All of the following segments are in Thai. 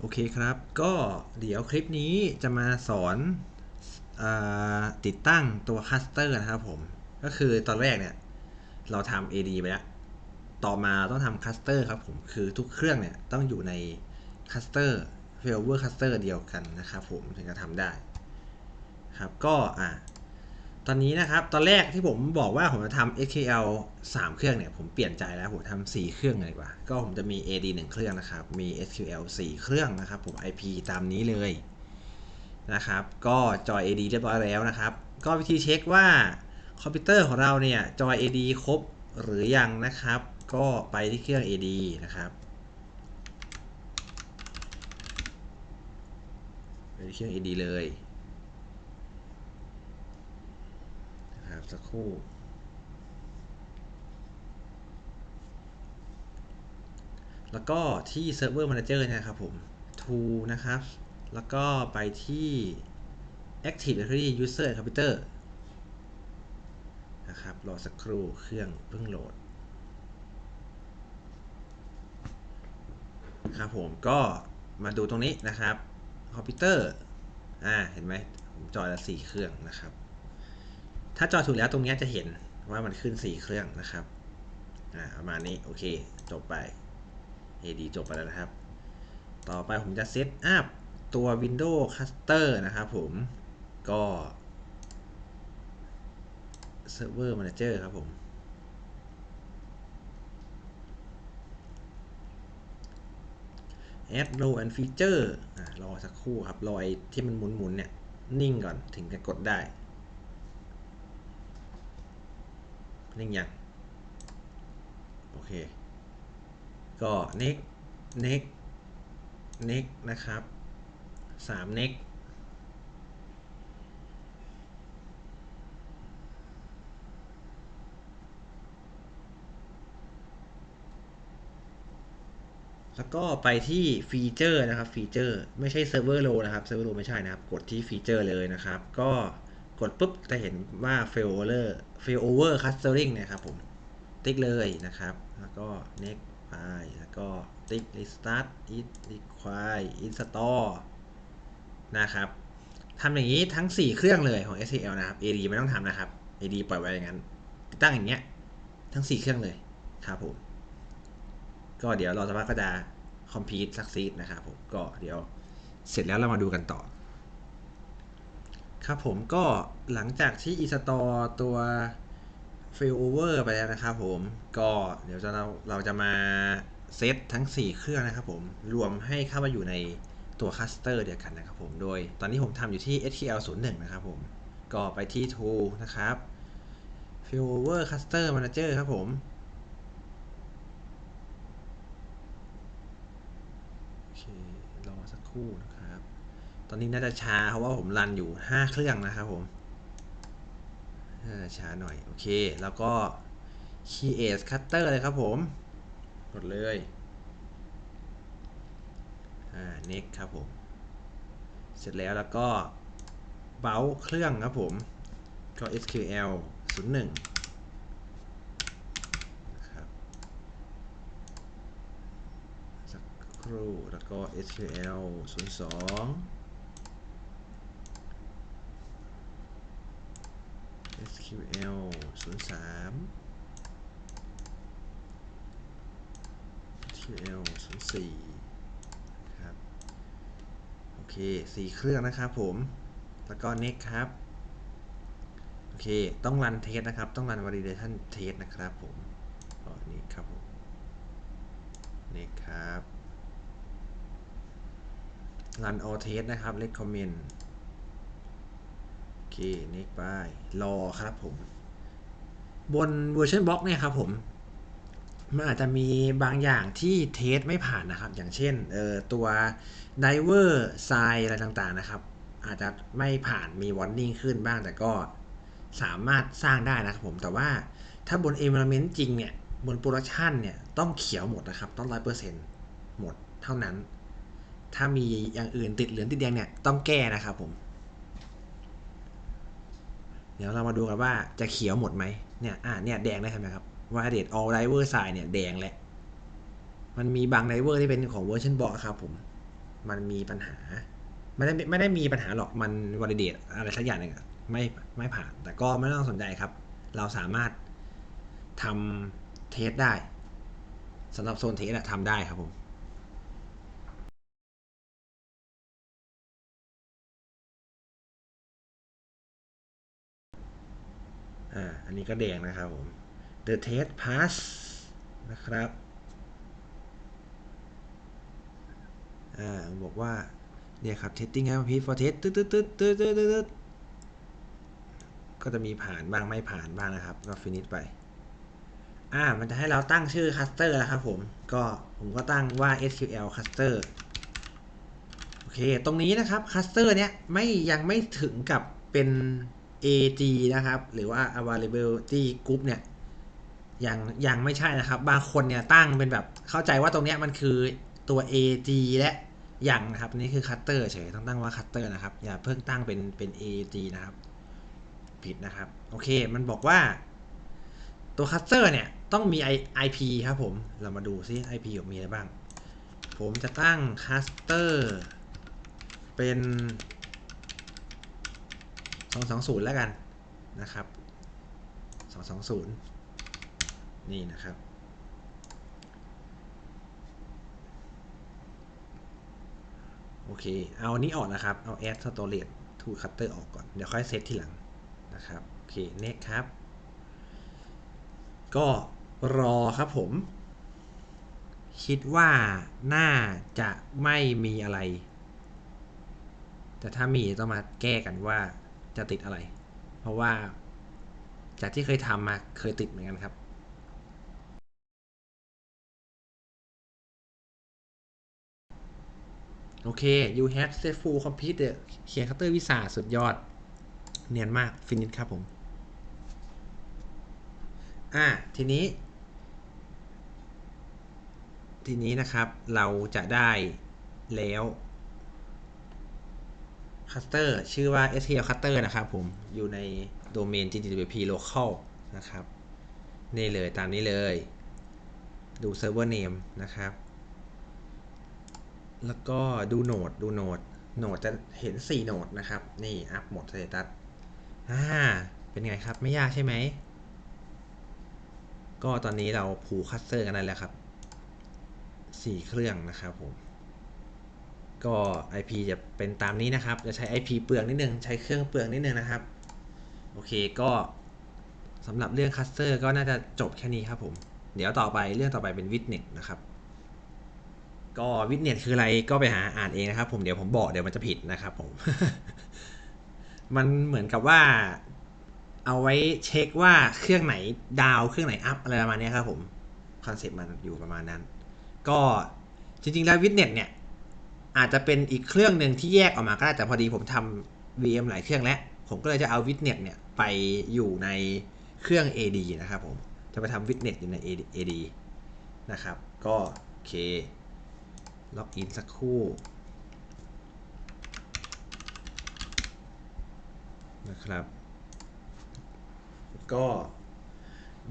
โอเคครับ ก็เดี๋ยวคลิปนี้จะมาสอนอติดตั้งตัวคัสเตอร์นะครับผม ก็คือตอนแรกเนี่ย เราทำ AD ไปแล้ว ต่อมาต้องทำคัสเตอร์ครับผม คือทุกเครื่องเนี่ยต้องอยู่ในคัสเตอร์เฟลเวอร์คัสเตอร์เดียวกันนะครับผมถึงจะทำได้ ครับก็อะ ตอนนี้นะครับ ตอนแรกที่ผมบอกว่าผมจะทำ SQL 3 เครื่องเนี่ย ผมเปลี่ยนใจแล้ว ผมทำ4เครื่องเลยดีกว่า ก็ผมจะมี AD 1 เครื่องนะครับ มี SQL 4 เครื่องนะครับ ผม IP ตามนี้เลยนะครับ ก็จอย AD เรียบร้อยแล้วนะครับ ก็วิธีเช็คว่าคอมพิวเตอร์ของเราเนี่ย จอย AD ครบหรือยังนะครับ ก็ไปที่เครื่อง AD นะครับไปที่เครื่อง AD เลย นะครับ สักครู่แล้วก็ที่ Server Manager นะครับผม To นะครับ แล้วก็ไปที่ Active Directory User and Computer นะครับ รอสักครู่เครื่องเพิ่งโหลด ครับผมก็มาดูตรงนี้นะครับ คอมพิวเตอร์ อ่า เห็นไหม ผมจอยละสี่เครื่องนะครับ ถ้าจอถูกแล้วตรงนี้จะเห็นว่ามันขึ้น 4 เครื่องนะครับประมาณนี้โอเค จบไป AD จบไปแล้วนะครับ ต่อไปผมจะเซตอัพตัว Windows Cluster นะครับผมก็ Server Manager ครับผม Add Row and Feature อ่ารอสักครู่ครับ รอไอที่มันหมุนๆเนี่ย นิ่งก่อนถึงจะกดได้ นิ่งยังโอเค ก็ next next next นะครับ3 next แล้วก็ไปที่ฟีเจอร์นะครับฟีเจอร์ไม่ใช่เซิร์ฟเวอร์โลนะครับเซิร์ฟเวอร์โลไม่ใช่นะครับ กดที่ฟีเจอร์เลยนะครับ ก็ กดปุ๊บจะเห็นว่า failover failover clustering นี่ยครับผม ติ๊กเลยนะครับ แล้วก็ next ไปแล้วก็ติ๊ก restart it require install นะครับทำอย่างนี้ทั้ง 4 เครื่องเลยของ SQL นะครับ AD ไม่ต้องทำนะครับ AD ปล่อยไว้อย่างนั้นติดตั้งอย่างเงี้ยทั้ง 4 เครื่องเลยครับผมก็เดี๋ยวเราจะว่าก็จะ complete succeed นะครับผมก็เดี๋ยวเสร็จแล้วเรามาดูกันต่อ ครับผมก็หลังจากที่ install ตัว failover ไปแล้วนะครับผมก็เดี๋ยวจะเราเราจะมาเซตทั้ง 4 เครื่องนะครับผมรวมให้เข้ามาอยู่ในตัวคัสเตอร์เดียวกันนะครับผมโดยตอนนี้ผมทำอยู่ที่ SQL 01นะครับผมก็ไปที่ tool นะครับ failover cluster manager ครับผมโอเครอสักครู่นะครับ ตอนนี้น่าจะช้าเพราะว่าผมรันอยู่ 5 เครื่องนะครับผมน่าจะช้าหน่อย โอเค แล้วก็ create cutter เลยครับผม กดเลย อ่า next ครับผม เสร็จแล้วแล้วก็เบาเครื่องครับผม ก็ SQL 01นะครับครูแล้วก็ SQL 02 ql 03 SQL 04ครับ โอเค4เครื่องนะครับผม แล้วก็ next ครับ โอเค ต้องรันเทสนะครับ ต้องรัน validation test นะครับผมก็นี่ครับผม next ครับรัน all test นะครับ recommend เค next ไปรอครับผม บน version box เนี่ยครับผม มันอาจจะมีบางอย่างที่เทสไม่ผ่านนะครับ อย่างเช่นเอ่อตัว diver size อะไรต่างๆนะครับ อาจจะไม่ผ่านมี warning ขึ้นบ้างแต่ก็สามารถสร้างได้นะครับผม แต่ว่าถ้าบน environment จริงเนี่ย บน production เนี่ย ต้องเขียวหมดนะครับ ต้อง100%หมดเท่านั้น ถ้ามีอย่างอื่นติดเหลืองติดแดงเนี่ย ต้องแก้นะครับผม เดี๋ยวเรามาดูกันว่าจะเขียวหมดไหมเนี่ยอ่าเนี่ยแดงได้ใช่ไหมครับว่าเด all driver side เนี่ยแดงแหละ มันมีบาง driver ที่เป็นของ version box ครับผม มันมีปัญหา ไม่ได้ไม่ได้มีปัญหาหรอกมันวอลเดตอะไรสักอย่างหนึ่งอะไม่ไม่ผ่าน แต่ก็ไม่ต้องสนใจครับ เราสามารถทำเทสได้สำหรับโซนเทสอะทำได้ครับผม อ่าอันนี้ก็แดงนะครับผม The Test Pass นะครับอ่าบอกว่าเนี่ยครับ testing ครับพี่ for test ตึ๊ดตึ๊ดตึ๊ดตึ๊ดตึ๊ดตึ๊ดตึ๊ดก็จะมีผ่านบ้างไม่ผ่านบ้างนะครับ ก็ finish ไปอ่ามันจะให้เราตั้งชื่อ cluster นะครับผม ก็ผมก็ตั้งว่า SQL cluster โอเค ตรงนี้นะครับ cluster เนี้ยไม่ยังไม่ถึงกับเป็น AG นะครับ หรือว่า availability group เนี่ยยังยังไม่ใช่นะครับ บางคนเนี่ยตั้งเป็นแบบเข้าใจว่าตรงเนี้ยมันคือตัว AG และยังนะครับ นี่คือ cutter เฉยต้องตั้งว่า cutter นะครับ อย่าเพิ่งตั้งเป็นเป็น AG นะครับ ผิดนะครับ โอเค มันบอกว่า ตัว cutter เนี่ย ต้องมี I- IP ครับผม เรามาดูซิ IP ผมมีอะไรบ้าง ผมจะตั้ง cutter เป็น 220 แล้วกันนะครับ 220 นี่นะครับ โอเค เอาอันนี้ออกนะครับ เอา add storage to cutter ออกก่อน เดี๋ยวค่อยเซตทีหลังนะครับ โอเค next ครับ ก็รอครับผม คิดว่าน่าจะไม่มีอะไร แต่ถ้ามีต้องมาแก้กันว่า จะติดอะไร เพราะว่าจากที่เคยทำมาเคยติดเหมือนกันครับโอเค you have successful complete the เขียนคัตเตอร์วิสาสุดยอด เนียนมาก ฟินิชครับผม อะ ทีนี้ ทีนี้นะครับ เราจะได้แล้ว คัตเตอร์ชื่อว่า SQL Cutter นะครับผมอยู่ในโดเมน GGWP local นะครับ นี่เลยตามนี้เลย ดู server name นะครับ แล้วก็ดูโหนดดูโหนดโหนดจะเห็น 4 โหนดนะครับ นี่ อัพหมดสเตตัสอ่าเป็นไงครับ ไม่ยากใช่ไหม ก็ตอนนี้เราผูกคัสเตอร์กันได้แล้วครับ 4 เครื่องนะครับผม ก็ IP จะเป็นตามนี้นะครับ จะใช้ IP เปลืองนิดนึง ใช้เครื่องเปลืองนิดนึงนะครับ โอเค ก็สำหรับเรื่องคัสเตอร์ก็น่าจะจบแค่นี้ครับผม เดี๋ยวต่อไปเรื่องต่อไปเป็นวิดเน็ตนะครับ ก็วิดเน็ตคืออะไรก็ไปหาอ่านเองนะครับ ผมเดี๋ยวผมบอกเดี๋ยวมันจะผิดนะครับผม มันเหมือนกับว่า เอาไว้เช็คว่าเครื่องไหนดาวเครื่องไหนอัพอะไรประมาณนี้ครับผมคอนเซปต์มันอยู่ประมาณนั้น ก็จริงๆแล้ววิดเน็ตเนี่ย อาจจะเป็นอีกเครื่องหนึ่งที่แยกออกมาก็ได้แต่พอดีผมทำ VM หลายเครื่องแล้ว ผมก็เลยจะเอาวิดเน็ตเนี่ยไปอยู่ในเครื่อง AD นะครับผม จะไปทำวิดเน็ตอยู่ใน AD นะครับ ก็โอเค ล็อกอินสักครู่นะครับ ก็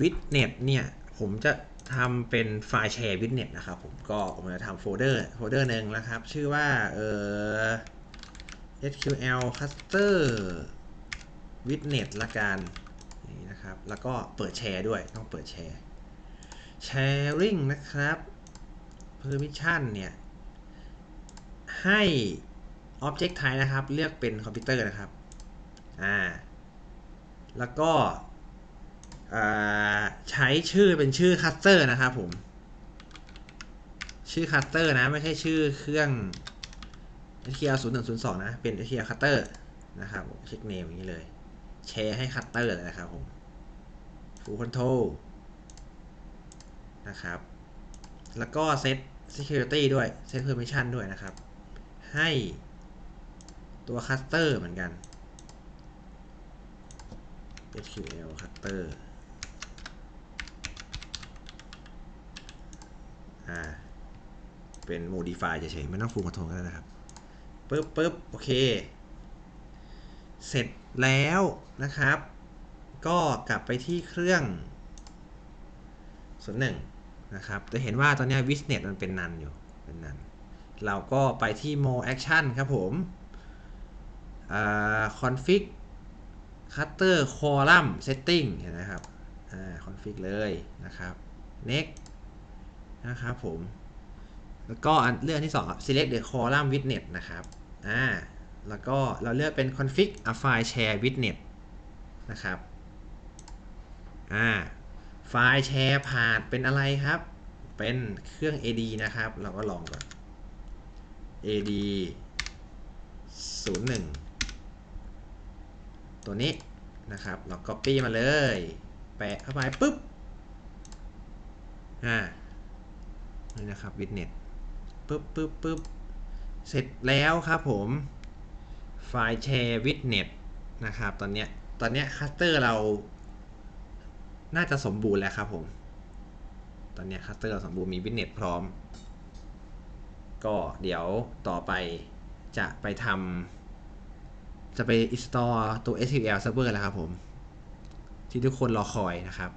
วิดเน็ตเนี่ย ผมจะ ทำเป็นไฟล์แชร์วิดเน็ตนะครับผมก็ผมจะทำโฟลเดอร์โฟลเดอร์หนึ่งนะครับ ชื่อว่าเอ่อ SQL cluster witnet ละกันนี้นะครับ แล้วก็เปิดแชร์ด้วยต้องเปิดแชร์ sharing นะครับ permission เนี่ย ให้ object type นะครับ เลือกเป็นคอมพิวเตอร์นะครับ อ่า แล้วก็ ใช้ชื่อเป็นชื่อคัสเตอร์นะครับผม ชื่อคัสเตอร์นะ ไม่ใช่ชื่อเครื่อง SQL 0 1 0 2 นะ เป็น SQL Cutter นะครับเช็คเนมอย่างนี้เลย แชร์ให้คัตเตอร์เลยนะครับผม Full Control นะครับ แล้วก็เซต Security ด้วย เซต Permission ด้วยนะครับ ให้ตัวคัตเตอร์เหมือนกัน SQL Cutter อ่าเป็น modify เฉยๆไม่ต้อง full control ก็ได้นะครับปึ๊บปึ๊บโอเค เสร็จแล้วนะครับ ก็กลับไปที่เครื่องส่วนหนึ่งนะครับ จะเห็นว่าตอนนี้วิสเน็ตมันเป็นนันอยู่เป็นนันเราก็ไปที่ more action ครับผมอ่า config cutter column setting เห็นไหมครับอ่า config เลยนะครับ next นะครับผม แล้วก็อันเรื่องที่2ครับ select the column with net นะครับ อ่า แล้วก็เราเลือกเป็น config a file share with net นะครับ อ่า ไฟล์แชร์ผ่านเป็นอะไรครับ เป็นเครื่อง AD นะครับ เราก็ลองก่อน AD 01 ตัวนี้นะครับ เรา copy มาเลย แปะเข้าไปปุ๊บ อ่า นี่นะครับ witness ปุ๊บปุ๊บปุ๊บเสร็จแล้วครับผมไฟล์แชร์ witness นะครับตอนเนี้ยตอนเนี้ยคัสเตอร์เรา น่าจะสมบูรณ์แล้วครับผม ตอนเนี้ยคัสเตอร์เราสมบูรณ์มี witness พร้อม ก็เดี๋ยวต่อไปจะไปทำจะไป install ตัว SQL Server แล้วครับผม ที่ทุกคนรอคอยนะครับ